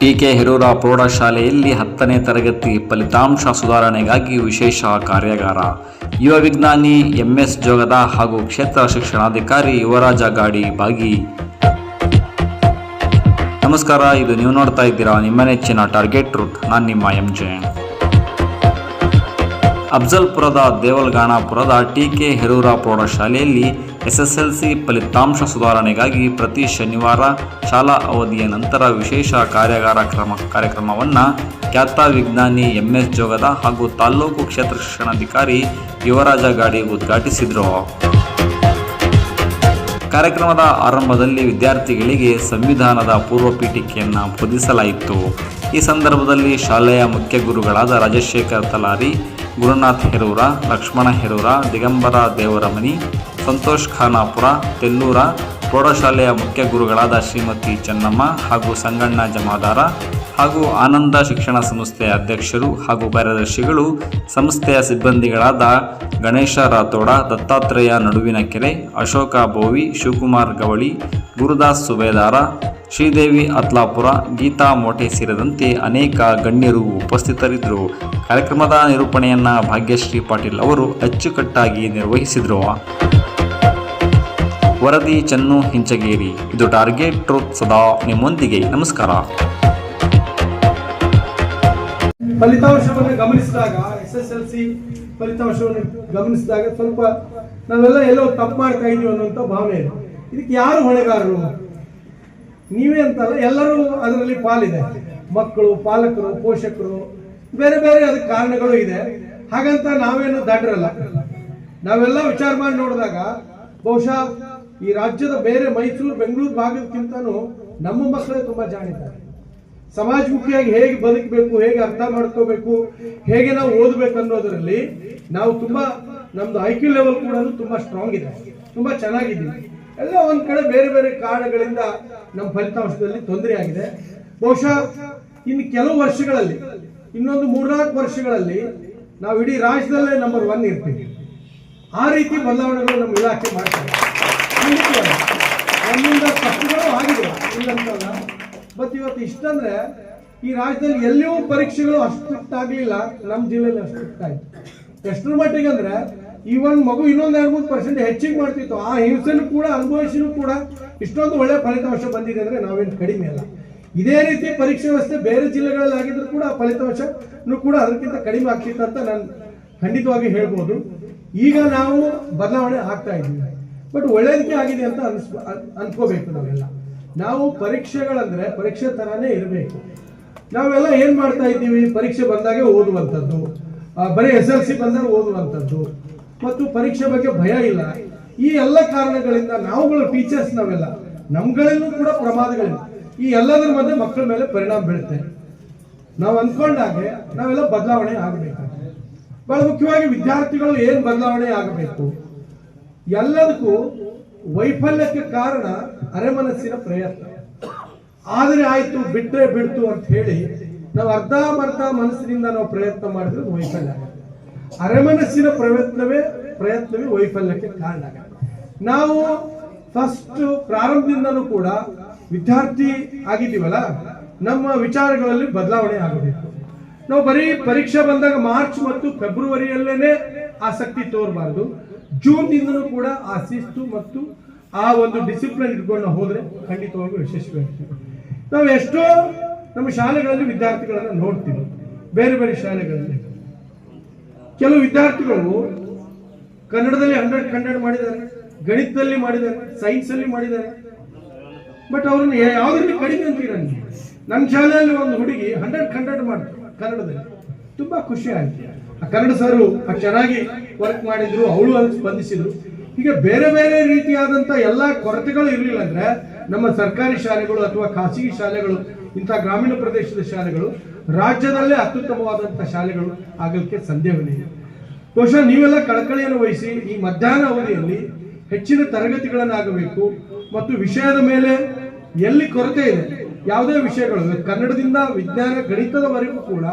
TK ಹಿರೂರ ಪ್ರೌಢಶಾಲೆಯಲ್ಲಿ ಹತ್ತನೇ ತರಗತಿ ಫಲಿತಾಂಶ ಸುಧಾರಣೆಗಾಗಿ ವಿಶೇಷ ಕಾರ್ಯಾಗಾರ. ಯುವ ವಿಜ್ಞಾನಿ ಎಂಎಸ್ ಜೋಗದ ಹಾಗೂ ಕ್ಷೇತ್ರ ಶಿಕ್ಷಣಾಧಿಕಾರಿ ಯುವರಾಜ ಗಾಡಿ ಭಾಗಿ. ನಮಸ್ಕಾರ, ಇದು ನೀವು ನೋಡ್ತಾ ಇದ್ದೀರಾ ನಿಮ್ಮ ನೆಚ್ಚಿನ ಟಾರ್ಗೆಟ್ ರೂಟ್ ನಾನು ನಿಮ್ಮ ಎಂ. ಜೆ. ಅಫ್ಜಲ್ಪುರದ ದೇವಲ್ಗಾಣಾಪುರದ ಟಿಕೆ ಹೆರೂರ ಪ್ರೌಢಶಾಲೆಯಲ್ಲಿ ಎಸ್ಎಸ್ಎಲ್ಸಿ ಫಲಿತಾಂಶ ಸುಧಾರಣೆಗಾಗಿ ಪ್ರತಿ ಶನಿವಾರ ಶಾಲಾ ಅವಧಿಯ ನಂತರ ವಿಶೇಷ ಕಾರ್ಯಾಗಾರ ಕ್ರಮ ಕಾರ್ಯಕ್ರಮವನ್ನು ಖ್ಯಾತ ವಿಜ್ಞಾನಿ ಎಂ ಎಸ್ ಜೋಗದ ಹಾಗೂ ತಾಲೂಕು ಕ್ಷೇತ್ರ ಶಿಕ್ಷಣಾಧಿಕಾರಿ ಯುವರಾಜ ಗಾಡಿ ಉದ್ಘಾಟಿಸಿದರು. ಕಾರ್ಯಕ್ರಮದ ಆರಂಭದಲ್ಲಿ ವಿದ್ಯಾರ್ಥಿಗಳಿಗೆ ಸಂವಿಧಾನದ ಪೂರ್ವ ಪೀಠಿಕೆಯನ್ನು ಬೋಧಿಸಲಾಯಿತು. ಈ ಸಂದರ್ಭದಲ್ಲಿ ಶಾಲೆಯ ಮುಖ್ಯ ಗುರುಗಳಾದ ರಾಜಶೇಖರ್ ತಲಾರಿ ಗುರುನಾಥ್ ಹೆರೂರ ಲಕ್ಷ್ಮಣ ಹೆರೂರ ದಿಗಂಬರ ದೇವರಮನಿ ಸಂತೋಷ್ ಖಾನಾಪುರ ತೆಲ್ಲೂರ ಪ್ರೌಢಶಾಲೆಯ ಮುಖ್ಯ ಗುರುಗಳಾದ ಶ್ರೀಮತಿ ಚೆನ್ನಮ್ಮ ಹಾಗೂ ಸಂಗಣ್ಣ ಜಮಾದಾರ ಹಾಗೂ ಆನಂದ ಶಿಕ್ಷಣ ಸಂಸ್ಥೆಯ ಅಧ್ಯಕ್ಷರು ಹಾಗೂ ಕಾರ್ಯದರ್ಶಿಗಳು, ಸಂಸ್ಥೆಯ ಸಿಬ್ಬಂದಿಗಳಾದ ಗಣೇಶ ರಾಥೋಡ, ದತ್ತಾತ್ರೇಯ ನಡುವಿನ ಕೆರೆ ಅಶೋಕ ಬೋವಿ, ಶಿವಕುಮಾರ್ ಗವಳಿ, ಗುರುದಾಸ್ ಸುಬೇದಾರ, ಶ್ರೀದೇವಿ ಅತ್ಲಾಪುರ, ಗೀತಾ ಮೋಟೆ ಸೇರಿದಂತೆ ಅನೇಕ ಗಣ್ಯರು ಉಪಸ್ಥಿತರಿದ್ದರು. ಕಾರ್ಯಕ್ರಮದ ನಿರೂಪಣೆಯನ್ನು ಭಾಗ್ಯಶ್ರೀ ಪಾಟೀಲ್ ಅವರು ಅಚ್ಚುಕಟ್ಟಾಗಿ ನಿರ್ವಹಿಸಿದರು. ವರದಿ ಚನ್ನು ಹಿಂಚಗೇರಿ. ಇದು ಟಾರ್ಗೆಟ್ ಟ್ರೂತ್ ಸದಾ ನಿಮ್ಮೊಂದಿಗೆ. ನಮಸ್ಕಾರ. ಫಲಿತಾಂಶವನ್ನು ಗಮನಿಸಿದಾಗ, ಎಸ್ ಎಸ್ ಎಲ್ ಸಿ ಫಲಿತಾಂಶವನ್ನು ಗಮನಿಸಿದಾಗ ಸ್ವಲ್ಪ ನಾವೆಲ್ಲ ಎಲ್ಲೋ ತಪ್ಪು ಮಾಡ್ತಾ ಇದೀವಿ ಅನ್ನುವಂಥ ಭಾವನೆ ಇದೆ. ಇದಕ್ಕೆ ಯಾರು ಹೊಣೆಗಾರರು? ನೀವೇ ಅಂತಲ್ಲ, ಎಲ್ಲರೂ ಅದರಲ್ಲಿ ಪಾಲಿದೆ. ಮಕ್ಕಳು, ಪಾಲಕರು, ಪೋಷಕರು, ಬೇರೆ ಬೇರೆ ಅದಕ್ಕೆ ಕಾರಣಗಳು ಇದೆ. ಹಾಗಂತ ನಾವೇನು ದಡ್ರಲ್ಲ ನಾವೆಲ್ಲ ವಿಚಾರ ಮಾಡಿ ನೋಡಿದಾಗ ಬಹುಶಃ ಈ ರಾಜ್ಯದ ಬೇರೆ ಮೈಸೂರು, ಬೆಂಗಳೂರು ಭಾಗಕ್ಕಿಂತನೂ ನಮ್ಮ ಮಕ್ಕಳೇ ತುಂಬಾ ಜಾಣಿದ್ದಾರೆ. ಸಮಾಜಮುಖಿಯಾಗಿ ಹೇಗೆ ಬದುಕಬೇಕು, ಹೇಗೆ ಅರ್ಥ ಮಾಡ್ಕೋಬೇಕು, ಹೇಗೆ ನಾವು ಓದಬೇಕು ಅನ್ನೋದರಲ್ಲಿ ನಾವು ತುಂಬಾ ನಮ್ದು ಐ ಕ್ಯೂ ಲೆವೆಲ್ ಕೂಡ ತುಂಬಾ ಸ್ಟ್ರಾಂಗ್ ಇದೆ. ತುಂಬಾ ಚೆನ್ನಾಗಿದ್ದೀವಿ. ಎಲ್ಲ ಒಂದ್ ಕಡೆ ಬೇರೆ ಬೇರೆ ಕಾರಣಗಳಿಂದ ನಮ್ಮ ಫಲಿತಾಂಶದಲ್ಲಿ ತೊಂದರೆ ಆಗಿದೆ. ಬಹುಶಃ ಇನ್ನು ಕೆಲವು ವರ್ಷಗಳಲ್ಲಿ, ಇನ್ನೊಂದು ಮೂರ್ನಾಲ್ಕು ವರ್ಷಗಳಲ್ಲಿ ನಾವು ಇಡೀ ರಾಜ್ಯದಲ್ಲೇ ನಂಬರ್ ಒನ್ ಇರ್ತೀವಿ. ಆ ರೀತಿ ಬದಲಾವಣೆಗಳು ನಮ್ಮ ಇಲಾಖೆ ಮಾಡ್ತಾರೆ ನಮ್ಮಿಂದ ತಪ್ಪುಗಳು ಆಗಿದೆ ಇಲ್ಲಂತಲ್ಲ ಬಟ್ ಇವತ್ತು ಇಷ್ಟಂದ್ರೆ ಈ ರಾಜ್ಯದಲ್ಲಿ ಎಲ್ಲಿಯೂ ಪರೀಕ್ಷೆಗಳು ಅಷ್ಟು ಆಗ್ಲಿಲ್ಲ ನಮ್ಮ ಜಿಲ್ಲೆಯಲ್ಲಿ ಅಷ್ಟು ಆಯ್ತು. ಎಷ್ಟರ ಮಟ್ಟಿಗೆ ಅಂದ್ರೆ ಇವನ್ ಮಗು ಇನ್ನೊಂದ್ ಎರಡು ಮೂರು ಪರ್ಸೆಂಟ್ ಹೆಚ್ಚಿಗೆ ಮಾಡ್ತಿತ್ತು. ಆ ಹಿಂಸೆನೂ ಕೂಡ, ಅನುಭವಿಸಿನೂ ಕೂಡ ಇಷ್ಟೊಂದು ಒಳ್ಳೆ ಫಲಿತಾಂಶ ಬಂದಿದೆ ಅಂದ್ರೆ ನಾವೇನು ಕಡಿಮೆ ಅಲ್ಲ. ಇದೇ ರೀತಿ ಪರೀಕ್ಷೆ ವ್ಯವಸ್ಥೆ ಬೇರೆ ಜಿಲ್ಲೆಗಳಲ್ಲಿ ಆಗಿದ್ರು ಕೂಡ ಆ ಫಲಿತಾಂಶನೂ ಕೂಡ ಅದಕ್ಕಿಂತ ಕಡಿಮೆ ಆಗ್ತಿತ್ತು ಅಂತ ನಾನು ಖಂಡಿತವಾಗಿ ಹೇಳ್ಬೋದು. ಈಗ ನಾವು ಬದಲಾವಣೆ ಆಗ್ತಾ ಇದ್ದೀವಿ. ಬಟ್ ಒಳ್ಳೇದಕ್ಕೆ ಆಗಿದೆ ಅಂತ ಅನ್ಸ್, ಅನ್- ಅನ್ಕೋಬೇಕು ನಾವೆಲ್ಲ. ನಾವು ಪರೀಕ್ಷೆಗಳಂದ್ರೆ ಪರೀಕ್ಷೆ ತರಾನೇ ಇರಬೇಕು. ನಾವೆಲ್ಲ ಏನ್ ಮಾಡ್ತಾ ಇದ್ದೀವಿ? ಪರೀಕ್ಷೆ ಬಂದಾಗೆ ಓದುವಂಥದ್ದು. ಬರೀ ಎಸ್ ಎಲ್ ಸಿ ಬಂದಾಗ ಓದುವಂಥದ್ದು. ಮತ್ತು ಪರೀಕ್ಷೆ ಬಗ್ಗೆ ಭಯ ಇಲ್ಲ. ಈ ಎಲ್ಲ ಕಾರಣಗಳಿಂದ ನಾವುಗಳು ಟೀಚರ್ಸ್ ನಾವೆಲ್ಲ. ನಮ್ಗಳಲ್ಲೂ ಕೂಡ ಪ್ರಮಾದಗಳಿಲ್ಲ. ಈ ಎಲ್ಲದರ ಮಧ್ಯೆ ಮಕ್ಕಳ ಮೇಲೆ ಪರಿಣಾಮ ಬೀಳುತ್ತೆ. ನಾವು ಅನ್ಕೊಂಡಾಗೆ ನಾವೆಲ್ಲ ಬದಲಾವಣೆ ಆಗಬೇಕು ಬಹಳ ಮುಖ್ಯವಾಗಿ ವಿದ್ಯಾರ್ಥಿಗಳು ಏನ್ ಬದಲಾವಣೆ ಆಗಬೇಕು? ಎಲ್ಲದಕ್ಕೂ ವೈಫಲ್ಯಕ್ಕೆ ಕಾರಣ ಅರೆಮನಸ್ಸಿನ ಪ್ರಯತ್ನ. ಆದರೆ ಆಯ್ತು ಬಿಟ್ಟರೆ ಬಿಡ್ತು ಅಂತ ಹೇಳಿ ನಾವು ಅರ್ಧ ಮರ್ಧ ಮನಸ್ಸಿನಿಂದ ನಾವು ಪ್ರಯತ್ನ ಮಾಡಿದ್ರೆ ವೈಫಲ್ಯ ಆಗುತ್ತೆ. ಅರೆಮನಸ್ಸಿನ ಪ್ರಯತ್ನವೇ ಪ್ರಯತ್ನವೇ ವೈಫಲ್ಯಕ್ಕೆ ಕಾರಣ ಆಗುತ್ತೆ. ನಾವು ಫಸ್ಟ್ ಪ್ರಾರಂಭದಿಂದನೂ ಕೂಡ ವಿದ್ಯಾರ್ಥಿ ಆಗಿದ್ದೀವಲ್ಲ, ನಮ್ಮ ವಿಚಾರಗಳಲ್ಲಿ ಬದಲಾವಣೆ ಆಗಬೇಕು. ನಾವು ಬರೀ ಪರೀಕ್ಷೆ ಬಂದಾಗ ಮಾರ್ಚ್ ಮತ್ತು ಫೆಬ್ರವರಿಯಲ್ಲೇನೆ ಆಸಕ್ತಿ ತೋರಬಾರ್ದು. ಜೂನ್ ದಿಂದನೂ ಕೂಡ ಆ ಶಿಸ್ತು ಮತ್ತು ಆ ಒಂದು ಡಿಸಿಪ್ಲಿನ್ ಇಟ್ಕೊಂಡು ಹೋದ್ರೆ ಖಂಡಿತವಾಗಿಯೂ ಯಶಸ್ವಿ ಆಗ್ತೀವಿ ನಾವು ಎಷ್ಟೋ ನಮ್ಮ ಶಾಲೆಗಳಲ್ಲಿ ವಿದ್ಯಾರ್ಥಿಗಳನ್ನ ನೋಡ್ತೀವಿ. ಬೇರೆ ಬೇರೆ ಶಾಲೆಗಳಲ್ಲಿ. ಕೆಲವು ವಿದ್ಯಾರ್ಥಿಗಳು ಕನ್ನಡದಲ್ಲಿ ಹಂಡ್ರೆಡ್ ಹಂಡ್ರೆಡ್ ಮಾಡಿದ್ದಾರೆ, ಗಣಿತದಲ್ಲಿ ಮಾಡಿದ್ದಾರೆ ಸೈನ್ಸ್ ಅಲ್ಲಿ ಮಾಡಿದ್ದಾರೆ. ಬಟ್ ಅವ್ರನ್ನ ಯಾವುದರಲ್ಲಿ ಕಡಿಮೆ ಅಂತೀರ ನಮ್ಮ ಶಾಲೆಯಲ್ಲಿ ಒಂದು ಹುಡುಗಿ ಹಂಡ್ರೆಡ್ ಹಂಡ್ರೆಡ್ ಮಾಡ್ತಾರೆ ಕನ್ನಡದಲ್ಲಿ. ತುಂಬಾ ಖುಷಿ ಆಯ್ತು. ಆ ಕನ್ನಡ ಸರ್ ಚೆನ್ನಾಗಿ ವರ್ಕ್ ಮಾಡಿದ್ರು, ಅವಳು ಅಲ್ಲಿ ಸ್ಪಂದಿಸಿದ್ರು. ಹೀಗೆ ಬೇರೆ ಬೇರೆ ರೀತಿಯಾದಂತ ಎಲ್ಲಾ ಕೊರತೆಗಳು ಇರಲಿಲ್ಲ ಅಂದ್ರೆ ನಮ್ಮ ಸರ್ಕಾರಿ ಶಾಲೆಗಳು ಅಥವಾ ಖಾಸಗಿ ಶಾಲೆಗಳು, ಇಂಥ ಗ್ರಾಮೀಣ ಪ್ರದೇಶದ ಶಾಲೆಗಳು, ರಾಜ್ಯದಲ್ಲೇ ಅತ್ಯುತ್ತಮವಾದಂತಹ ಶಾಲೆಗಳು ಆಗಲಿಕ್ಕೆ ಸಂದೇಹವಿದೆ ಬಹುಶಃ ನೀವೆಲ್ಲ ಕಳಕಳಿಯನ್ನು ವಹಿಸಿ ಈ ಮಧ್ಯಾಹ್ನ ಅವಧಿಯಲ್ಲಿ ಹೆಚ್ಚಿನ ತರಗತಿಗಳನ್ನಾಗಬೇಕು ಮತ್ತು ವಿಷಯದ ಮೇಲೆ ಎಲ್ಲಿ ಕೊರತೆ ಇದೆ, ಯಾವುದೇ ವಿಷಯಗಳು ಕನ್ನಡದಿಂದ ವಿಜ್ಞಾನ, ಗಣಿತದವರೆಗೂ ಕೂಡ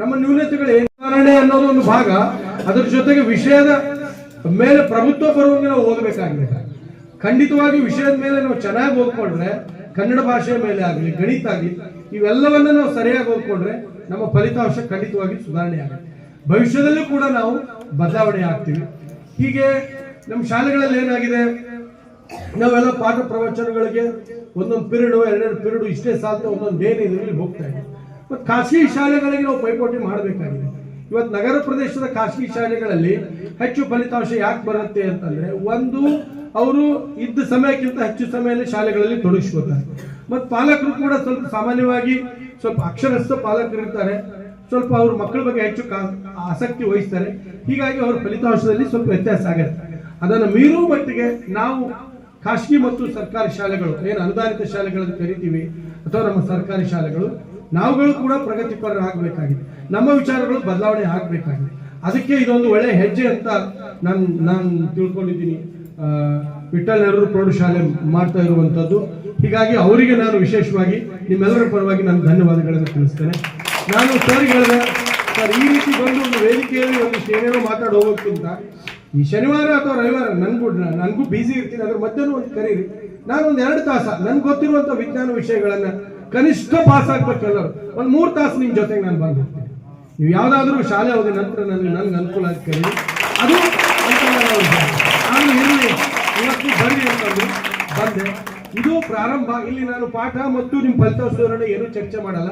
ನಮ್ಮ ನ್ಯೂನತೆಗಳು ಏನು ಅನ್ನೋದು ಒಂದು ಭಾಗ. ಅದರ ಜೊತೆಗೆ ವಿಷಯದ ಮೇಲೆ ಪ್ರಭುತ್ವ ಬರುವಂಗೆ ನಾವು ಓದಬೇಕಾಗಿದೆ. ಖಂಡಿತವಾಗಿ ವಿಷಯದ ಮೇಲೆ ನಾವು ಚೆನ್ನಾಗಿ ಓದ್ಕೊಂಡ್ರೆ, ಕನ್ನಡ ಭಾಷೆಯ ಮೇಲೆ ಆಗಲಿ, ಗಣಿತ ಆಗಲಿ, ಇವೆಲ್ಲವನ್ನ ನಾವು ಸರಿಯಾಗಿ ಓದ್ಕೊಂಡ್ರೆ ನಮ್ಮ ಫಲಿತಾಂಶ ಖಂಡಿತವಾಗಿ ಸುಧಾರಣೆ ಆಗುತ್ತೆ. ಭವಿಷ್ಯದಲ್ಲೂ ಕೂಡ ನಾವು ಬದಲಾವಣೆ ಆಗ್ತೀವಿ. ಹೀಗೆ ನಮ್ಮ ಶಾಲೆಗಳಲ್ಲಿ ಏನಾಗಿದೆ? ನಾವೆಲ್ಲ ಪಾಠ ಪ್ರವಚನಗಳಿಗೆ ಒಂದೊಂದು ಪಿರಿಯಡು ಎರಡೆರಡು ಪಿರಿಯಡು ಇಷ್ಟೇ ಸಾಧ್ಯ ಒಂದೊಂದು ಇಲ್ಲಿ ಹೋಗ್ತಾ ಇದೆ ಖಾಸಗಿ ಶಾಲೆಗಳಿಗೆ ನಾವು ಪೈಪೋಟಿ ಮಾಡಬೇಕಾಗಿದೆ. ಇವತ್ತು ನಗರ ಪ್ರದೇಶದ ಖಾಸಗಿ ಶಾಲೆಗಳಲ್ಲಿ ಹೆಚ್ಚು ಫಲಿತಾಂಶ ಯಾಕೆ ಬರುತ್ತೆ ಅಂತಂದ್ರೆ ಒಂದು, ಅವರು ಇದ್ದ ಸಮಯಕ್ಕಿಂತ ಹೆಚ್ಚು ಸಮಯದಲ್ಲಿ ಶಾಲೆಗಳಲ್ಲಿ ತೊಡಗಿಸ್ಕೋತಾರೆ ಮತ್ತು ಪಾಲಕರು ಕೂಡ ಸ್ವಲ್ಪ ಸಾಮಾನ್ಯವಾಗಿ ಸ್ವಲ್ಪ ಅಕ್ಷರಸ್ಥ ಪಾಲಕರು ಇರ್ತಾರೆ ಸ್ವಲ್ಪ ಅವ್ರ ಮಕ್ಕಳ ಬಗ್ಗೆ ಹೆಚ್ಚು ಆಸಕ್ತಿ ವಹಿಸ್ತಾರೆ. ಹೀಗಾಗಿ ಅವರ ಫಲಿತಾಂಶದಲ್ಲಿ ಸ್ವಲ್ಪ ವ್ಯತ್ಯಾಸ ಆಗುತ್ತೆ. ಅದನ್ನು ಮೀರುವ ಮಟ್ಟಿಗೆ ನಾವು ಖಾಸಗಿ ಮತ್ತು ಸರ್ಕಾರಿ ಶಾಲೆಗಳು, ಏನು ಅನುದಾನಿತ ಶಾಲೆಗಳನ್ನು ಕರಿತೀವಿ ಅಥವಾ ನಮ್ಮ ಸರ್ಕಾರಿ ಶಾಲೆಗಳು ನಾವುಗಳು ಕೂಡ ಪ್ರಗತಿಪರರಾಗಬೇಕಾಗಿದೆ. ನಮ್ಮ ವಿಚಾರಗಳು ಬದಲಾವಣೆ ಆಗಬೇಕಾಗಿದೆ. ಅದಕ್ಕೆ ಇದೊಂದು ಒಳ್ಳೆ ಹೆಜ್ಜೆ ಅಂತ ನಾನು ನಾನು ತಿಳ್ಕೊಂಡಿದ್ದೀನಿ. ವಿಠಲ್ ನೆಹರು ಪ್ರೌಢಶಾಲೆ ಮಾಡ್ತಾ ಇರುವಂಥದ್ದು. ಹೀಗಾಗಿ ಅವರಿಗೆ ನಾನು ವಿಶೇಷವಾಗಿ ನಿಮ್ಮೆಲ್ಲರ ಪರವಾಗಿ ನಾನು ಧನ್ಯವಾದಗಳನ್ನು ತಿಳಿಸ್ತೇನೆ. ನಾನು ಸರ್ ಹೇಳಿದೆ, ಸರ್, ಈ ರೀತಿ ಬಂದು ಒಂದು ವೇದಿಕೆಯಲ್ಲಿ ಒಂದು ಏನೇನೋ ಮಾತಾಡಿ ಹೋಗೋಕ್ಕಿಂತ ಈ ಶನಿವಾರ ಅಥವಾ ರವಿವಾರ ನನ್ಗೂ, ನನಗೂ ಬಿಸಿ ಇರ್ತೀನಿ ಅದ್ರ ಮಧ್ಯಾಹ್ನ ಒಂದು ಕರೀರಿ. ನಾನು ಒಂದು ಎರಡು ತಾಸ, ನನ್ಗೆ ಗೊತ್ತಿರುವಂಥ ವಿಜ್ಞಾನ ವಿಷಯಗಳನ್ನ ಕನಿಷ್ಠ ಪಾಸ್ ಆಗ್ಬೇಕೆಲ್ಲರೂ ಒಂದು ಮೂರು ತಾಸು ನಿಮ್ಮ ಜೊತೆಗೆ ನಾನು ಬಂದು ನೀವು ಯಾವುದಾದ್ರೂ ಶಾಲೆ ಹೋದ ನಂತರ ನನಗೆ ನನ್ಗೆ ಅನುಕೂಲ ಆಗ್ತೀರಿ ಅದು ನಾನು ಇರಲಿ ಇವತ್ತು ಬರ್ರಿ ಅಂತಂದು ಬಂದೆ. ಇದು ಪ್ರಾರಂಭ. ಇಲ್ಲಿ ನಾನು ಪಾಠ ಮತ್ತು ನಿಮ್ಮ ಫಲಿತಾಂಶ ವಿವರಣೆ ಏನೂ ಚರ್ಚೆ ಮಾಡಲ್ಲ.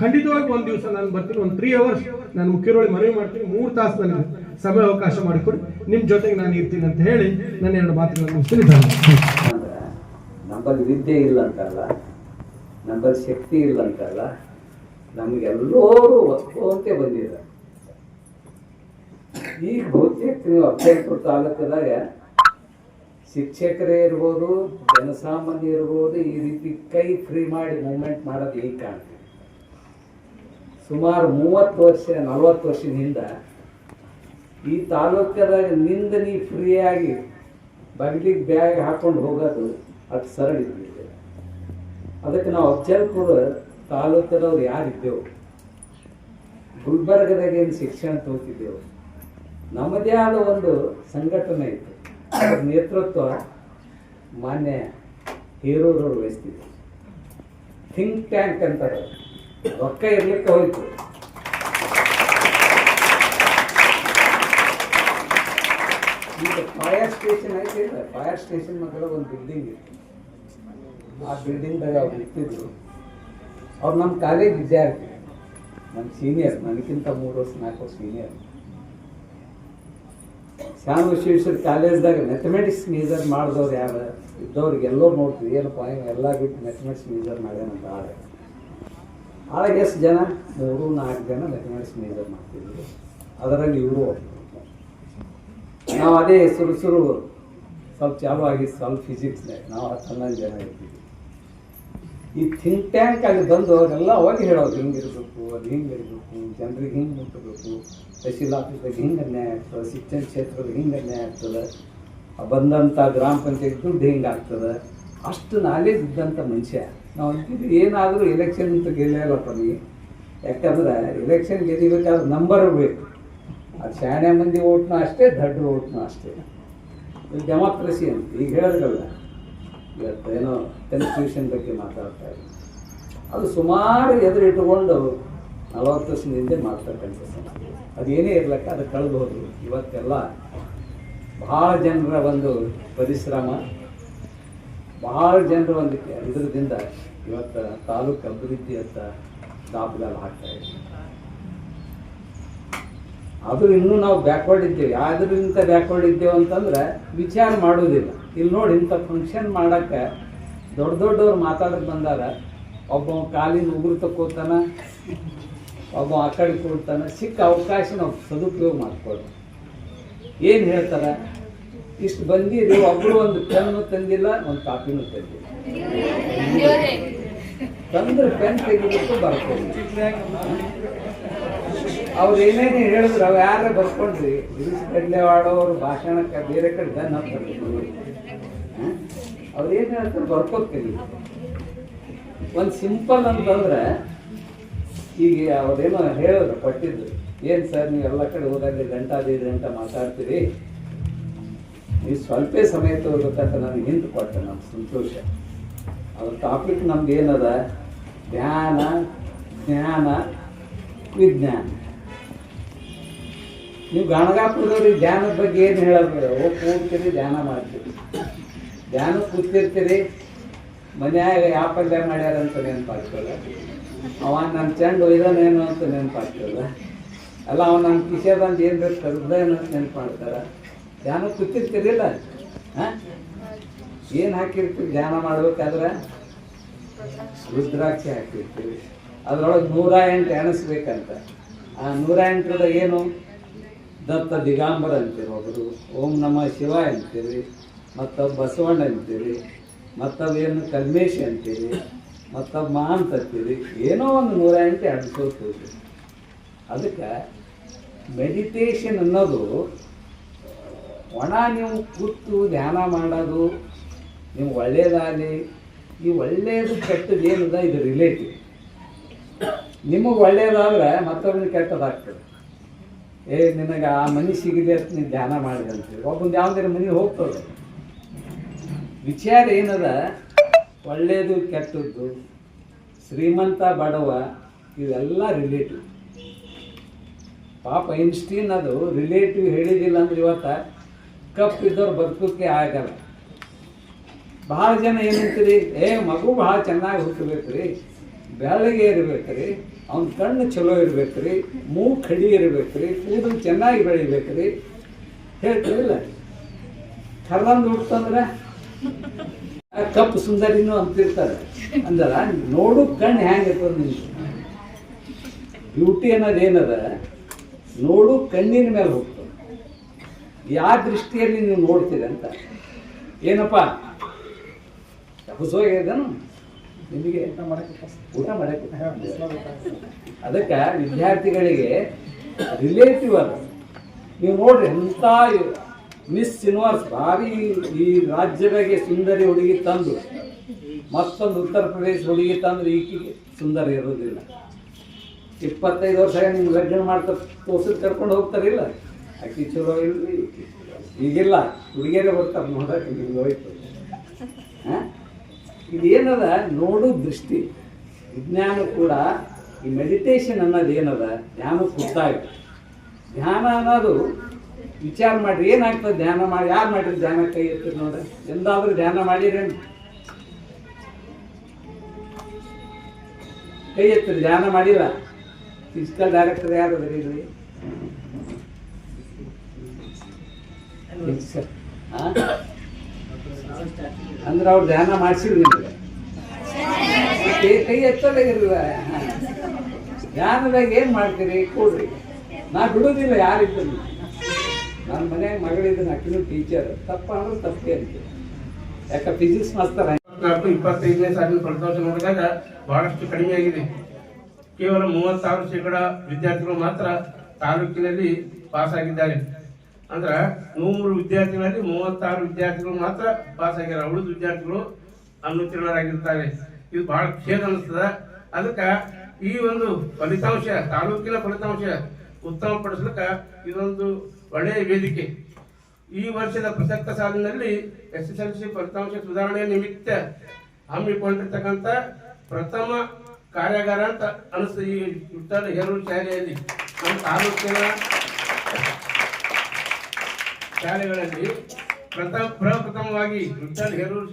ಖಂಡಿತವಾಗಿ ಒಂದು ದಿವಸ ನಾನು ಬರ್ತೀನಿ. ಒಂದು ತ್ರೀ ಅವರ್ಸ್ ನಾನು ಮುಖ್ಯರೊಳಗೆ ಮನವಿ ಮಾಡ್ತೀನಿ. ಮೂರು ತಾಸು ನನಗೆ ಸಮಯ ಅವಕಾಶ ಮಾಡಿಕೊಡಿ. ನಿಮ್ಮ ಜೊತೆಗೆ ನಾನು ಇರ್ತೀನಿ ಅಂತ ಹೇಳಿ ನನ್ನ ಎರಡು ಮಾತುಗಳನ್ನು ಮುಗಿಸ್ತೀನಿ. ನಮ್ಮಲ್ಲಿ ವಿದ್ಯೆ ಇಲ್ಲ ಅಂತಲ್ಲ. ನಮ್ಮಲ್ಲಿ ಶಕ್ತಿ ಇಲ್ಲ ಅಂತಲ್ಲ ನಮಗೆಲ್ಲರೂ ಒತ್ಕೋತೆ ಬಂದಿದೆ ಈ ಬಹುತೇಕ ನೀವು ಅಕ್ಷಯಪುರ ತಾಲೂಕದಾಗ ಶಿಕ್ಷಕರೇ ಇರ್ಬೋದು, ಜನಸಾಮಾನ್ಯ ಇರ್ಬೋದು, ಈ ರೀತಿ ಕೈ ಫ್ರೀ ಮಾಡಿ ಮೂಮೆಂಟ್ ಮಾಡೋದು ಈಗ ಕಾಣ್ತೀವಿ ಸುಮಾರು ಮೂವತ್ತು ವರ್ಷ, ನಲವತ್ತು ವರ್ಷದಿಂದ ಈ ತಾಲೂಕದಾಗ ನಿಂದ ನೀ ಫ್ರೀಯಾಗಿ ಬಗ್ಲಿಗೆ ಬ್ಯಾಗ್ ಹಾಕೊಂಡು ಹೋಗೋದು ಅದು ಸರಳ ಅದಕ್ಕೆ ನಾವು ಅಫ್ಜಲ್ಪುರ ತಾಲೂಕದವ್ರು ಯಾರಿದ್ದೆವು? ಗುಲ್ಬರ್ಗದಾಗ ಏನು ಶಿಕ್ಷಣ ತಗೋತಿದ್ದೆವು ನಮ್ಮದೇ ಆದ ಒಂದು ಸಂಘಟನೆ ಇತ್ತು. ಅದ್ರ ನೇತೃತ್ವ ಮಾನ್ಯ ಹೀರೂರವ್ರು ವಹಿಸ್ತಿದ್ರು. ಥಿಂಕ್ ಟ್ಯಾಂಕ್ ಅಂತಾರೆ. ರೊಕ್ಕ ಇರ್ಲಿಕ್ಕೆ ಹೋಯಿತು. ಈಗ ಫೈರ್ ಸ್ಟೇಷನ್ ಐತೆ ಇಲ್ಲ ಫೈರ್ ಸ್ಟೇಷನ್ ಮಗಳ ಒಂದು ಬಿಲ್ಡಿಂಗ್ ಇತ್ತು. ಆ ಬಿಲ್ಡಿಂಗ್ದಾಗ ಅವ್ರು ಇರ್ತಿದ್ರು. ಅವ್ರು ನಮ್ಮ ಕಾಲೇಜ್ ವಿದ್ಯಾರ್ಥಿ. ನಮ್ಮ ಸೀನಿಯರ್ ನನಗಿಂತ ಮೂರು ವರ್ಷ, ನಾಲ್ಕು ವರ್ಷ ಸೀನಿಯರ್ ಶ್ಯಾಮ ವಿಶ್ವೇಶ್ವರ ಕಾಲೇಜ್ದಾಗ ಮ್ಯಾಥಮೆಟಿಕ್ಸ್ ಮೇಜರ್ ಮಾಡಿದವ್ರು ಯಾರು? ಇದ್ದವ್ರಿಗೆ ಎಲ್ಲರೂ ನೋಡ್ತೀವಿ ಏನಪ್ಪ ಎಲ್ಲ ಬಿಟ್ಟು ಮ್ಯಾಥಮೆಟಿಕ್ಸ್ ಮೇಜರ್ ಮಾಡ್ಯಾನಂತ ಆಳೆ ಆಳಾಗ ಎಷ್ಟು ಜನ? ಮೂರು, ನಾಲ್ಕು ಜನ ಮ್ಯಾಥಮೆಟಿಕ್ಸ್ ಮೇಜರ್ ಮಾಡ್ತಿದ್ರು. ಅದರಲ್ಲಿ ಇವರು. ನಾವು ಅದೇ ಸುರು ಸುರು ಸ್ವಲ್ಪ ಚಾಲು ಆಗಿ ಸ್ವಲ್ಪ ಫಿಸಿಕ್ಸ್ನೇ ನಾವು ಹತ್ತು ಹನ್ನೊಂದು ಜನ ಇರ್ತೀವಿ ಈ ಥಿಂಕ್ ಟ್ಯಾಂಕ್ ಅಲ್ಲಿ ಬಂದು ಅವರೆಲ್ಲ ಅವಾಗ ಹೇಳೋದು ಹಿಂಗಿರ್ಬೇಕು ಅದು ಹಿಂಗೆ ಇರಬೇಕು, ಜನರಿಗೆ ಹಿಂಗೆ ಮುಟ್ಟಬೇಕು ತಹಸೀಲ್ ಆಫೀಸ್ದಾಗ ಹಿಂಗೆ ಅನ್ಯಾಯ ಆಗ್ತದೆ, ಶಿಕ್ಷಣ ಕ್ಷೇತ್ರದ ಹಿಂಗೆ ಅನ್ಯಾಯ ಆಗ್ತದೆ ಬಂದಂಥ ಗ್ರಾಮ ಪಂಚಾಯತ್ ದುಡ್ಡು ಹಿಂಗೆ ಆಗ್ತದೆ, ಅಷ್ಟು ನಾಲೇಜ್ ಇದ್ದಂಥ ಮನುಷ್ಯ. ನಾವು ಇದ್ದಿದ್ದು ಏನಾದರೂ ಎಲೆಕ್ಷನ್ ಅಂತ ಗೆಲ್ಲಲ್ಲಪ್ಪ ನೀ ಯಾಕಂದ್ರೆ ಎಲೆಕ್ಷನ್ ಗೆಲ್ಲಬೇಕಾದ್ರೆ ನಂಬರ್ ಬೇಕು. ಅದು ಶಾಣೆ ಮಂದಿ ಓಟ್ನೂ ಅಷ್ಟೇ ದಡ್ಡ ಓಟ್ನು ಅಷ್ಟೇ. ಡೆಮಾಕ್ರಸಿ ಅಂತ, ಈಗ ಹೇಳಿದ್ರಲ್ಲ. ಇವತ್ತು ಏನೋ ಕನ್ಫ್ಯೂಷನ್ ಬಗ್ಗೆ ಮಾತಾಡ್ತಾ ಇದ್ದೀನಿ ಅದು ಸುಮಾರು ಎದುರಿಟ್ಟುಕೊಂಡು ನಲವತ್ತು ವರ್ಷದಿಂದ ಮಾಡ್ತಕ್ಕಂಥ ಸಂಸ್ಥೆ. ಅದೇನೇ ಇರ್ಲಕ್ಕ, ಅದು ಕಳೆದು ಇವತ್ತೆಲ್ಲ ಭಾಳ ಜನರ ಒಂದು ಪರಿಶ್ರಮ. ಭಾಳ ಜನರ ಒಂದು ಇದರದಿಂದ ಇವತ್ತು ತಾಲೂಕು ಅಭಿವೃದ್ಧಿ ಅಂತ ದಾಪದಲ್ಲಿ ಹಾಕ್ತಾ ಇದ್ದೀವಿ ಅದು ಇನ್ನೂ ನಾವು ಬ್ಯಾಕ್ವರ್ಡ್ ಇದ್ದೇವೆ. ಯಾವುದರಿಂದ ಬ್ಯಾಕ್ವರ್ಡ್ ಇದ್ದೇವೆ ಅಂತಂದ್ರೆ ವಿಚಾರ ಮಾಡೋದಿಲ್ಲ ಇಲ್ಲಿ ನೋಡಿ ಇಂಥ ಫಂಕ್ಷನ್ ಮಾಡೋಕ್ಕೆ ದೊಡ್ಡ ದೊಡ್ಡವ್ರು ಮಾತಾಡಕ್ಕೆ ಬಂದಾಗ ಒಬ್ಬ ಕಾಲಿನ ಉಗುರು ತಕ್ಕೋತಾನ ಒಬ್ಬ ಆ ಕಡೆ ಕೊಡ್ತಾನ ಸಿಕ್ಕ ಅವಕಾಶ ನಾವು ಸದುಪಯೋಗ ಮಾಡ್ಕೊಳ್ಳಿ ಏನು ಹೇಳ್ತಾರೆ? ಇಷ್ಟು ಬಂದಿರಿ ಒಬ್ಬರು ಒಂದು ಪೆನ್ನು ತಂದಿಲ್ಲ, ಒಂದು ಕಾಪಿನೂ ತಂದಿಲ್ಲ. ತಂದ್ರೆ ಪೆನ್ ತೆಗಿಬೇಕು ಬರ್ಕೊಂಡು ಅವ್ರು ಏನೇನು ಹೇಳಿದ್ರು, ಅವು ಯಾರೇ ಬರ್ಕೊಂಡ್ರಿ. ಗಿರೀಶ್ ಕಡ್ಲೆವಾಡೋರು ಭಾಷಣಕ್ಕೆ ಬೇರೆ ಕಡೆ ದನ್ ಹಾಕ್ತಾರೆ ಅವ್ರು ಏನು ಹೇಳ್ತಾರೆ ಬರ್ಕೋತ್ ಕಲಿ ಒಂದು ಸಿಂಪಲ್ ಅಂತಂದ್ರೆ ಈಗ ಅವ್ರೇನೋ ಹೇಳಿದ್ರು ಕೊಟ್ಟಿದ್ರು ಏನು ಸರ್, ನೀವು ಎಲ್ಲ ಕಡೆ ಹೋದಾಗ ಗಂಟೆ ಐದು ಗಂಟೆ ಮಾತಾಡ್ತೀರಿ? ನೀವು ಸ್ವಲ್ಪ ಸಮಯ ತಗೋಬೇಕಂತ ನನಗೆ ಹಿಂದೆ ಕೊಟ್ಟೆ ನಮ್ಮ ಸಂತೋಷ. ಅದ್ರ ಟಾಪಿಕ್ ನಮ್ದು ಏನದ? ಧ್ಯಾನ, ಜ್ಞಾನ, ವಿಜ್ಞಾನ. ನೀವು ಗಣಗಾಪುರದವ್ರಿಗೆ ಧ್ಯಾನದ ಬಗ್ಗೆ ಏನು ಹೇಳೋದು ಹೋಗಿ ಹೋಗ್ತೀರಿ ಧ್ಯಾನ ಮಾಡ್ತೀರಿ. ಧ್ಯಾನ ಕೂತಿರ್ತೀರಿ ಮನ್ಯಾಗ ಯಾವ ಪಲ್ಯ ಮಾಡ್ಯಾರ ಅಂತ ನೆನಪಾಗ್ತದ? ಅವ ನನ್ನ ಚೆಂಡು ಒಯ್ದಾನೇನು ಅಂತ ನೆನಪಾಗ್ತದ? ಅಲ್ಲ, ಅವ ನಮ್ಮ ಕಿಸೆ ಬಂದು ಏನು ಬೇಕು ಕರ್ದೇನು ಅಂತ ನೆನಪು ಧ್ಯಾನ ಕೂತಿರ್ತೀರಿಲ್ಲ? ಹಾಂ? ಏನು ಹಾಕಿರ್ತೀವಿ ಧ್ಯಾನ ಮಾಡ್ಬೇಕಾದ್ರೆ? ರುದ್ರಾಕ್ಷಿ ಹಾಕಿರ್ತೀವಿ ಅದ್ರೊಳಗೆ ನೂರ ಎಂಟು ಎಣಿಸ್ಬೇಕಂತ ಆ ನೂರ ಎಂಟರದ ಏನು? ದತ್ತ ದಿಗಾಂಬರ ಅಂತೀವಿ ಒಬ್ಬರು ಓಂ ನಮ ಶಿವ ಅಂತೀವಿ ಮತ್ತೊಬ್ಬ ಬಸವಣ್ಣ ಅಂತೀರಿ ಮತ್ತೊಬ್ಬೇನು ಕಲ್ಮೇಶಿ ಅಂತೀರಿ ಮತ್ತೊಬ್ಬ ಅಂತ ಅಂತೀರಿ, ಏನೋ ಒಂದು ನೂರ ಎಂಟು ಎಣಿಸೋದು ಅದಕ್ಕೆ ಮೆಡಿಟೇಷನ್ ಅನ್ನೋದು, ಒಣ ನೀವು ಕೂತು ಧ್ಯಾನ ಮಾಡೋದು, ನೀವು ಒಳ್ಳೇದಾಗಲಿ, ಈ ಒಳ್ಳೆಯದು ಕೆಟ್ಟದ್ದು ಏನದ, ಇದು ರಿಲೇಟಿವ್ ನಿಮಗೆ ಒಳ್ಳೇದಾದ್ರೆ ಮತ್ತೊಬ್ಬನ ಕೆಟ್ಟದಾಗ್ತದೆ. ಏ, ನಿನಗೆ ಆ ಮನೆ ಸಿಗಿದೆ ಅಂತ ನೀನು ಧ್ಯಾನ ಮಾಡಿದೆ ಅಂತೇಳಿ ಒಬ್ಬನ ಯಾವುದೇ ಮನೆಗೆ ಹೋಗ್ತದೆ. ವಿಚಾರ ಏನದ? ಒಳ್ಳೆಯದು ಕೆಟ್ಟದ್ದು, ಶ್ರೀಮಂತ, ಬಡವ, ಇವೆಲ್ಲ ರಿಲೇಟಿವ್ ಪಾಪ ಐನ್ಸ್ಟೀನ್ ಅದು ರಿಲೇಟಿವ್ ಹೇಳಿದಿಲ್ಲ ಅಂದ್ರೆ ಇವತ್ತ ಕಪ್ ಇದ್ದವ್ರು ಬದುಕೋಕೆ ಆಗಲ್ಲ. ಭಾಳ ಜನ ಏನಂತೀರಿ ಏ, ಮಗು ಭಾಳ ಚೆನ್ನಾಗಿ ಹುಟ್ಟಬೇಕ್ರಿ ಬೆಳಗ್ಗೆ ಇರ್ಬೇಕ್ರಿ, ಅವ್ನ ಕಣ್ಣು ಚಲೋ ಇರ್ಬೇಕ್ರಿ ಮೂ ಕಡಿ ಇರ್ಬೇಕ್ರಿ, ಕೂದಲು ಚೆನ್ನಾಗಿ ಬೆಳಿಬೇಕ್ರಿ. ಹೇಳ್ತೀರಿಲ್ಲ? ಕರ್ದಂದು ಹುಟ್ಟಂದ್ರೆ ಕಪ್ಪು ಸುಂದರಿನೂ ಅಂತಿರ್ತಾರೆ. ಅಂದರ ನೋಡು ಕಣ್ಣು ಹ್ಯಾಂಗ ನಿಮ್ಗೆ ಬ್ಯೂಟಿ ಅನ್ನೋದು ಏನದ? ನೋಡು ಕಣ್ಣಿನ ಮೇಲೆ ಹೋಗ್ತದೆ. ಯಾವ ದೃಷ್ಟಿಯಲ್ಲಿ ನೀವು ನೋಡ್ತೀರ ಅಂತ. ಏನಪ್ಪ? ಹುಸೋಗಿದ್ದೇನು ನಿಮಗೆ ಊಟ ಮಾಡಕ್ಕೆ ಅದಕ್ಕೆ ವಿದ್ಯಾರ್ಥಿಗಳಿಗೆ ರಿಲೇಟಿವ್ ಅದ ನೀವು ನೋಡ್ರಿ ಎಂಥ ಮಿಸ್ ಯೂನಿವರ್ಸ್ ಭಾರಿ ಈ ರಾಜ್ಯದಾಗೆ ಸುಂದರಿ ಹುಡುಗಿ ತಂದು, ಮತ್ತೊಂದು ಉತ್ತರ ಪ್ರದೇಶ ಹುಡುಗಿ ತಂದ್ರೆ ಈಕಿಗೆ ಸುಂದರಿ ಇರೋದಿಲ್ಲ ಇಪ್ಪತ್ತೈದು ವರ್ಷ ನಿಮ್ಗೆ ಲಗ್ನ ಮಾಡ್ತಾ ತೋರ್ಸಿದ್ ಕರ್ಕೊಂಡು ಹೋಗ್ತಾರಿಲ್ಲ ಅಕ್ಕಿ ಚಲೋ ಇಲ್ರಿ. ಈಗಿಲ್ಲ ಹುಡುಗಿಯರೇ ಬರ್ತಾರೆ ನೋಡಕ್ಕೆ, ನಿಮ್ಗೆ ಹೋಯ್ತು. ಇದೇನದ? ನೋಡು ದೃಷ್ಟಿ. ವಿಜ್ಞಾನ ಕೂಡ ಈ ಮೆಡಿಟೇಷನ್ ಅನ್ನೋದು ಏನದ? ಧ್ಯಾನಕ್ಕೆ ಗೊತ್ತಾಗುತ್ತೆ ಧ್ಯಾನ ಅನ್ನೋದು ವಿಚಾರ ಮಾಡಿರಿ, ಏನಾಗ್ತದೆ ಧ್ಯಾನ ಮಾಡಿ, ಯಾರು ಮಾಡಿರಿ ಧ್ಯಾನ ಕೈ ಎತ್ತಿರಿ ನೋಡ್ರಿ. ಎಂದಾದ್ರೂ ಧ್ಯಾನ ಮಾಡಿರೇನು? ಕೈ ಎತ್ತಿರಿ ಧ್ಯಾನ ಮಾಡಿಲ್ಲ? ಫಿಸಿಕಲ್ ಡೈರೆಕ್ಟರ್ ಯಾರು ಅದ್ರಿ ಇಲ್ಲಿ? ಅಂದ್ರೆ ಅವ್ರು ಧ್ಯಾನ ಮಾಡಿಸಿದ್ರು ನಿಮಗೆ? ಕೈ ಎತ್ತಲೇ ಇರಲಿಲ್ಲ. ಧ್ಯಾನದಾಗ ಏನು ಮಾಡ್ತೀರಿ? ಕೂಡ್ರಿ. ನಾ ಬಿಡೋದಿಲ್ಲ ಯಾರಿದ್ರು. ನನ್ನ ಮನೆ ಮಗಳಿದ್ದ ಅಕ್ಕಿನೂ ಟೀಚರ್ ತಪ್ಪ ಅಂದ್ರೆ ತಪ್ಪೇ ಅಂತ ಯಾಕೆ ಫಿಸಿಕ್ಸ್ ಮಾಸ್ತರ್ ಇಪ್ಪತ್ನಾಲ್ಕು ಇಪ್ಪತ್ತೈದನೇ ಸಾಲಿನ ಫಲಿತಾಂಶ ನೋಡಿದಾಗ ಬಹಳಷ್ಟು ಕಡಿಮೆ ಆಗಿದೆ. ಕೇವಲ ಮೂವತ್ತಾರು ಶೇಕಡ ವಿದ್ಯಾರ್ಥಿಗಳು ಮಾತ್ರ ತಾಲೂಕಿನಲ್ಲಿ ಪಾಸ್ ಆಗಿದ್ದಾರೆ. ಅಂದ್ರ ನೂರು ವಿದ್ಯಾರ್ಥಿಗಳಲ್ಲಿ ಮೂವತ್ತಾರು ವಿದ್ಯಾರ್ಥಿಗಳು ಮಾತ್ರ ಪಾಸ್ ಆಗ್ಯಾರ ಉಳಿದ ವಿದ್ಯಾರ್ಥಿಗಳು ಅನುತ್ತೀರ್ಣರಾಗಿರ್ತಾರೆ ಇದು ಬಹಳ ಖೇದ ಅನಿಸ್ತದ. ಅದಕ್ಕ ಈ ಒಂದು ಫಲಿತಾಂಶ, ತಾಲೂಕಿನ ಫಲಿತಾಂಶ ಉತ್ತಮ ಪಡಿಸ್ಲಿಕ್ಕ ಇದೊಂದು ಒಳ್ಳೆಯ ವೇದಿಕೆ. ಈ ವರ್ಷದ ಪ್ರಸಕ್ತ ಸಾಲಿನಲ್ಲಿ ಎಸ್ ಎಸ್ ಎಲ್ ಸಿ ಫಲಿತಾಂಶ ಸುಧಾರಣೆ ನಿಮಿತ್ತ ಹಮ್ಮಿಕೊಂಡಿರ್ತಕ್ಕಂಥ ಪ್ರಥಮ ಕಾರ್ಯಾಗಾರ ಅಂತ ಅನಿಸ್ತು. ಈ ಉತ್ತರ ಹೇರೂರು ಶಾಲೆಯಲ್ಲಿ, ನಮ್ಮ ತಾಲೂಕಿನ ಶಾಲೆಗಳಲ್ಲಿ ಪ್ರಥಮ ಪ್ರಪ್ರಥಮವಾಗಿ ವಿಠಲ್ ಹೇರೂರು